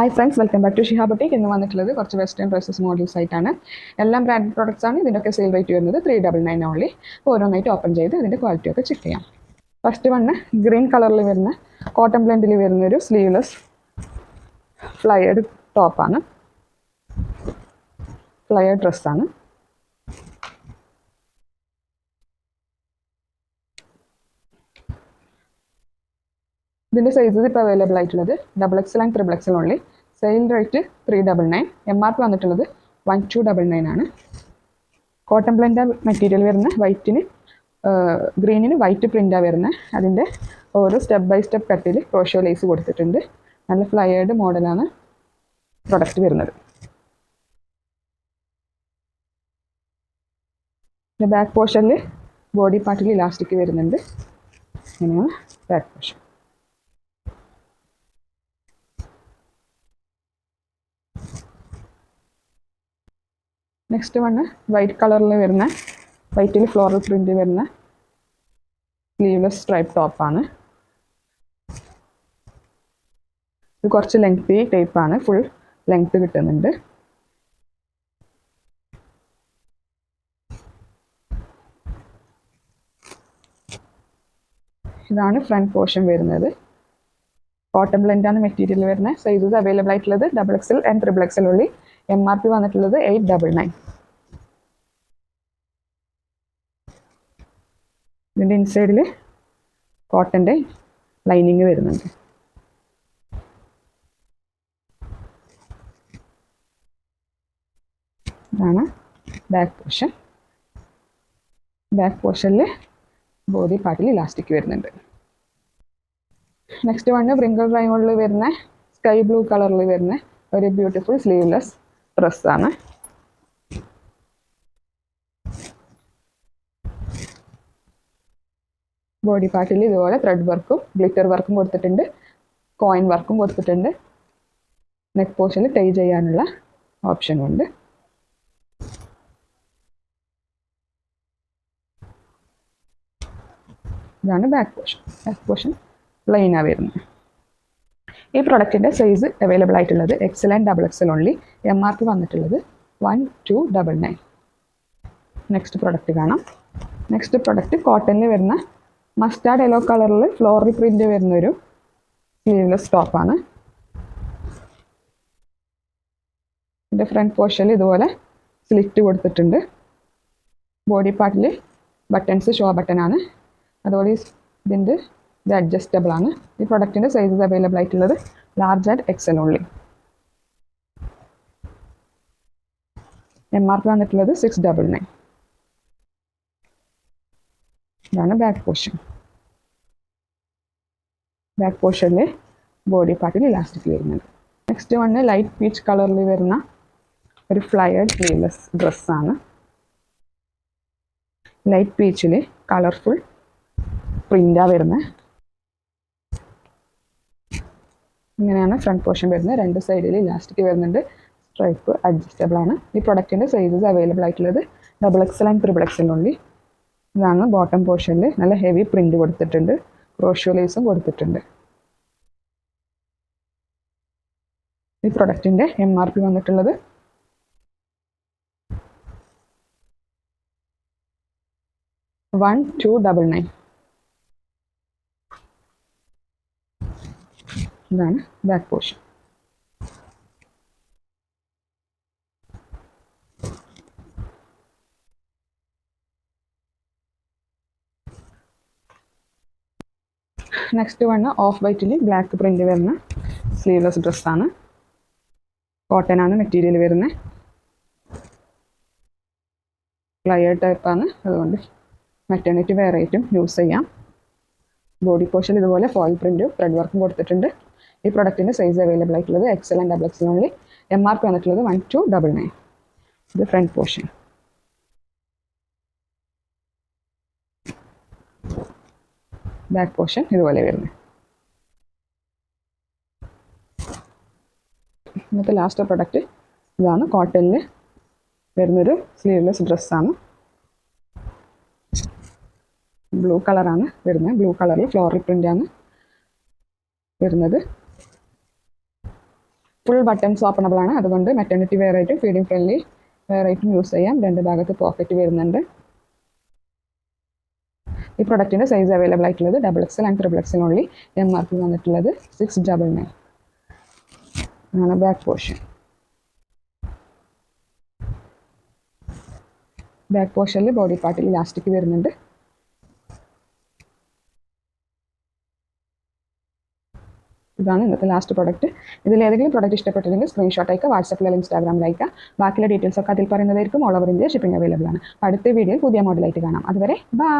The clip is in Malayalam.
Hi friends welcome back to Shiha boutique ഇന്ന് വന്നിട്ടുള്ളത് കുറച്ച് വെസ്റ്റേൺ ഡ്രസ്സസ് മോഡൽസ് ആയിട്ടാണ്. എല്ലാം ബ്രാൻഡ് പ്രോഡക്റ്റ്സ് ആണ്. ഇതിന്റെയൊക്കെ സെയിൽ റേറ്റ് വരുന്നത് ത്രീ ഡബിൾ നയൻ ഓൺലി ഓരോന്നായിട്ട് ഓപ്പൺ ചെയ്ത് ഇതിന്റെ ക്വാളിറ്റി ഒക്കെ ചെക്ക് ചെയ്യാം. ഫസ്റ്റ് വണ്ണ് ഗ്രീൻ കളറിൽ വരുന്ന കോട്ടൺ ബ്ലെൻഡിൽ വരുന്ന ഒരു സ്ലീവ്ലെസ് ഫ്ലയേഡ് ടോപ്പാണ് ഫ്ലയേഡ് ഡ്രസ്സാണ് ഇതിന്റെ സൈസസ് ഇപ്പോൾ അവൈലബിൾ ആയിട്ടുള്ളത് double XL and triple XL only sale rate three double nine M R P വന്നിട്ടുള്ളത് വൺ ടു ഡബിൾ നയൻ ആണ്. കോട്ടൺ ബ്ലെൻഡ് മെറ്റീരിയൽ വരുന്ന വൈറ്റിന് ഗ്രീനിന് വൈറ്റ് പ്രിന്റാണ് വരുന്നത് അതിന്റെ ഓരോ സ്റ്റെപ്പ് ബൈ സ്റ്റെപ്പ് കട്ടിൽ ക്രോഷോ ലേസ് കൊടുത്തിട്ടുണ്ട്. നല്ല ഫ്ലയേർഡ് മോഡലാണ് പ്രൊഡക്റ്റ് വരുന്നത്. ബാക്ക് പോർഷനിൽ ബോഡി പാർട്ടിൽ ഇലാസ്റ്റിക് വരുന്നുണ്ട്. ഇങ്ങനെയാണ് back portion next one white കളറിൽ വരുന്ന വൈറ്റിൽ ഫ്ലോറൽ പ്രിന്റ് വരുന്ന സ്ലീവ്ലെസ് സ്ട്രൈപ്പ് ടോപ്പാണ് ഇത് കുറച്ച് ലെങ്തി ടൈപ്പാണ് ഫുൾ ലെങ്ത് കിട്ടുന്നുണ്ട്. ഇതാണ് ഫ്രണ്ട് പോർഷൻ വരുന്നത്. കോട്ടൺ ബ്ലെൻഡാണ് മെറ്റീരിയൽ വരുന്നത് സൈസസ് അവൈലബിൾ ആയിട്ടുള്ളത് double XL and triple XL only. M R P വന്നിട്ടുള്ളത് എയ്റ്റ് ഡബിൾ നയൻ ഇതിന്റെ ഇൻസൈഡിൽ കോട്ടന്റെ ലൈനിങ് വരുന്നുണ്ട്. ഇതാണ് ബാക്ക് പോർഷൻ ബാക്ക് പോർഷനിൽ ബോഡി പാർട്ടിൽ ഇലാസ്റ്റിക് വരുന്നുണ്ട്. നെക്സ്റ്റ് വണ് പ്രിങ്കിൾ ഡ്രൈവുകളിൽ വരുന്ന സ്കൈ ബ്ലൂ കളറിൽ വരുന്ന ഒരു ബ്യൂട്ടിഫുൾ സ്ലീവ്ലെസ് ഡ്രസ്സാണ് ബോഡി പാർട്ടിൽ ഇതുപോലെ ത്രെഡ് വർക്കും ഗ്ലിറ്റർ വർക്കും കൊടുത്തിട്ടുണ്ട്. കോയിൻ വർക്കും കൊടുത്തിട്ടുണ്ട്. നെക്ക് പോർഷനിൽ ടൈ ചെയ്യാനുള്ള ഓപ്ഷനും ഉണ്ട്. ഇതാണ് ബാക്ക് പോർഷൻ ബാക്ക് പോർഷൻ പ്ലെയിനാണ് വരുന്നത്. ഈ പ്രൊഡക്റ്റിന്റെ സൈസ് അവൈലബിൾ ആയിട്ടുള്ളത് XL and double XL only M R P വന്നിട്ടുള്ളത് one two double nine next product കാണാം. നെക്സ്റ്റ് പ്രൊഡക്റ്റ് കോട്ടണിൽ വരുന്ന മസ്റ്റാർഡ് യെല്ലോ കളറിൽ ഫ്ലോറൽ പ്രിന്റ് വരുന്നൊരു സ്ലീവ്ലെസ് ടോപ്പാണ് ഇതിന്റെ ഫ്രണ്ട് പോർഷനിൽ ഇതുപോലെ സ്ലിറ്റ് കൊടുത്തിട്ടുണ്ട്. ബോഡി പാർട്ടിൽ ബട്ടൺസ് ഷോ ബട്ടനാണ് അതുപോലെ ഇതിന്റെ ഇത് അഡ്ജസ്റ്റബിൾ ആണ്. ഈ പ്രൊഡക്റ്റിന്റെ സൈസസ് അവൈലബിൾ ആയിട്ടുള്ളത് large and XL only M R P വന്നിട്ടുള്ളത് സിക്സ് ഡബിൾ നയൻ ഇതാണ് ബാക്ക് പോർഷൻ ബാക്ക് പോർഷനിൽ ബോഡി പാർട്ടിൽ ഇലാസ്റ്റിക് വരുന്നത്. നെക്സ്റ്റ് വണ് ലൈറ്റ് പീച്ച് കളറിൽ വരുന്ന ഒരു ഫ്ലയേഡ് സ്ലീവ്ലെസ് ഡ്രസ്സാണ് ലൈറ്റ് പീച്ചിൽ കളർഫുൾ പ്രിന്റാണ് വരുന്നത്. ഇങ്ങനെയാണ് ഫ്രണ്ട് പോർഷൻ വരുന്നത്. രണ്ട് സൈഡിൽ ഇലാസ്റ്റിക് വരുന്നുണ്ട്. സ്ട്രൈപ്പ് അഡ്ജസ്റ്റബിൾ ആണ്. ഈ പ്രൊഡക്റ്റിന്റെ സൈസസ് അവൈലബിൾ ആയിട്ടുള്ളത് double XL and triple XL only ഇതാണ് ബോട്ടം പോർഷനിൽ നല്ല ഹെവി പ്രിന്റ് കൊടുത്തിട്ടുണ്ട്. ക്രോഷ്യോ ലേസും കൊടുത്തിട്ടുണ്ട്. ഈ പ്രൊഡക്റ്റിന്റെ എം ആർ പി വന്നിട്ടുള്ളത്. വൺ ടു ഡബിൾ നയൻ ഇതാണ് back portion next one off വൈറ്റിൽ black print വരുന്ന സ്ലീവ്ലെസ് ഡ്രസ്സാണ് കോട്ടൺ ആണ് മെറ്റീരിയൽ വരുന്നത് ഫ്ലയർ ടൈപ്പാണ് അതുകൊണ്ട് മെറ്റേണിറ്റി വെറൈറ്റും യൂസ് ചെയ്യാം. ബോഡി പോർഷൻ ഇതുപോലെ ഫോയിൽ പ്രിന്റും ത്രെഡ് വർക്കും കൊടുത്തിട്ടുണ്ട്. ഈ പ്രൊഡക്റ്റിന്റെ സൈസ് അവൈലബിൾ ആയിട്ടുള്ളത് XL and double XL only M R P വന്നിട്ടുള്ളത് വൺ ടു ഡബിൾ നയൻ ഇത് ഫ്രണ്ട് പോർഷൻ ബാക്ക് പോർഷൻ ഇതുപോലെ വരുന്നത് ഇന്നത്തെ ലാസ്റ്റ് പ്രൊഡക്റ്റ് ഇതാണ് കോട്ടണിൽ വരുന്നൊരു സ്ലീവ്ലെസ് ഡ്രസ്സാണ് ബ്ലൂ കളറാണ് വരുന്നത്. ബ്ലൂ കളറിൽ ഫ്ലോറൽ പ്രിന്റാണ് വരുന്നത്. ഫുൾ ബട്ടൺസ് ഓപ്പണബിൾ ആണ് അതുകൊണ്ട് മെറ്റേണിറ്റി വെയർ ആയിട്ടും ഫീഡിംഗ് ഫ്രണ്ട്ലി വെയർ ആയിട്ടും യൂസ് ചെയ്യാം. രണ്ട് ഭാഗത്ത് പോക്കറ്റ് വരുന്നുണ്ട്. ഈ പ്രൊഡക്റ്റിന്റെ സൈസ് അവൈലബിൾ ആയിട്ടുള്ളത് double XL and triple XL only M mark വന്നിട്ടുള്ളത് സിക്സ് ഡബിൾ നയൻ ആണ് ബാക്ക് പോർഷൻ ബാക്ക് പോർഷനിൽ ബോഡി പാർട്ടിൽ ഇലാസ്റ്റിക് വരുന്നുണ്ട്. ഇതാണ് ഇന്നത്തെ ലാസ്റ്റ് പ്രോഡക്റ്റ് ഇതിൽ ഏതെങ്കിലും പ്രോഡക്റ്റ് ഇഷ്ടപ്പെട്ടില്ലെങ്കിൽ സ്ക്രീൻഷോട്ട് അയക്കുക വാട്സപ്പിൽ അല്ലെങ്കിൽ ഇൻസ്റ്റാഗ്രാമിൽ അയക്കുക. ബാക്കിയുള്ള ഡീറ്റെയിൽസ് ഒക്കെ അതിൽ പറയുന്നതായിരിക്കും. All over India shipping available ആണ്. അടുത്ത വീഡിയോയിൽ പുതിയ മോഡലായിട്ട് കാണാം. അതുവരെ ബൈ